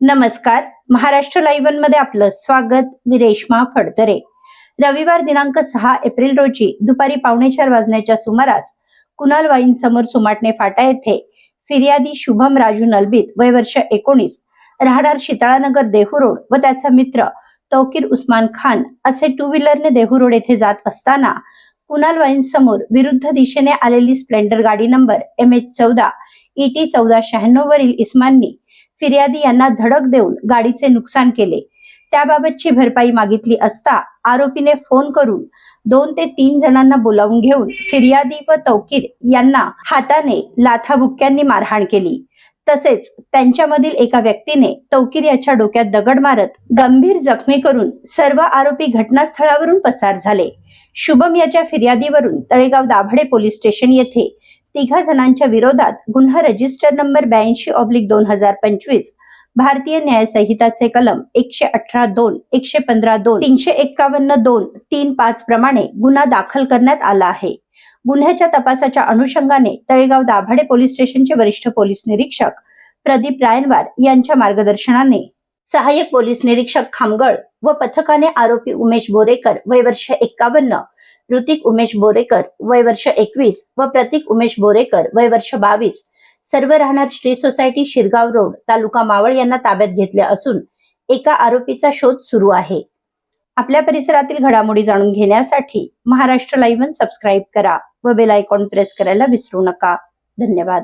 नमस्कार. महाराष्ट्र लाईव्हमध्ये आपलं स्वागत. मी रेश्मा फडतरे. रविवार दिनांक सहा एप्रिल रोजी दुपारी पावणे चार वाजण्याच्या सुमारास कुणाल वाईन समोर सुमाटणे फाटा येथे फिर्यादी शुभम राजू नलबीत वय वर्ष एकोणीस राहणार शितळानगर देहू रोड व त्याचा मित्र तौकीर उस्मान खान असे टू व्हीलरने देहू रोड येथे जात असताना कुणाल वाईन समोर विरुद्ध दिशेने आलेली स्प्लेंडर गाडी नंबर एम एच चौदा ईटी चौदा शहाण्णव वरील इस्माननी फिर्यादी यांना धडक देऊन गाडीचे नुकसान केले. त्याबाबतची भरपाई मागितली असता आरोपीने फोन करून दोन ते तीन जणांना बोलावून घेऊन फिर्यादी व तौकीर यांना हाताने लाथाबुक्क्यांनी मारहाण केली. तसेच त्यांच्यामधील एका व्यक्तीने तौकीर याच्या डोक्यात दगड मारत गंभीर जखमी करून सर्व आरोपी घटनास्थळावरून पसार झाले. शुभम याच्या फिर्यादीवरून तळेगाव दाभडे पोलीस स्टेशन येथे तिघा जणांच्या विरोधात गुन्हा रजिस्टर नंबर ब्याऐंशी ऑब्लिक दोन हजार पंचवीस भारतीय न्याय संहिताचे कलम एकशे अठरा दोन एकशे पंधरा दोन तीनशे एक्कावन्न दोन तीन पाच प्रमाणे गुन्हा दाखल करण्यात आला आहे. गुन्ह्याच्या तपासाच्या अनुषंगाने तळेगाव दाभाडे पोलीस स्टेशनचे वरिष्ठ पोलीस निरीक्षक प्रदीप रायनवार यांच्या मार्गदर्शनाने सहाय्यक पोलीस निरीक्षक खामगळ व पथकाने आरोपी उमेश बोरेकर वय वर्ष एक्कावन्न ऋतिक उमेश बोरेकर वय वर्ष एकवीस व प्रतीक उमेश बोरेकर वय वर्ष बावीस. सर्व राहणार श्री सोसायटी शिरगाव रोड तालुका मावळ यांना ताब्यात घेतले असून एका आरोपीचा शोध सुरू आहे. आपल्या परिसरातील घडामोडी जाणून घेण्यासाठी महाराष्ट्र लाईव्ह सबस्क्राईब करा व बेल आयकॉन प्रेस करायला विसरू नका. धन्यवाद.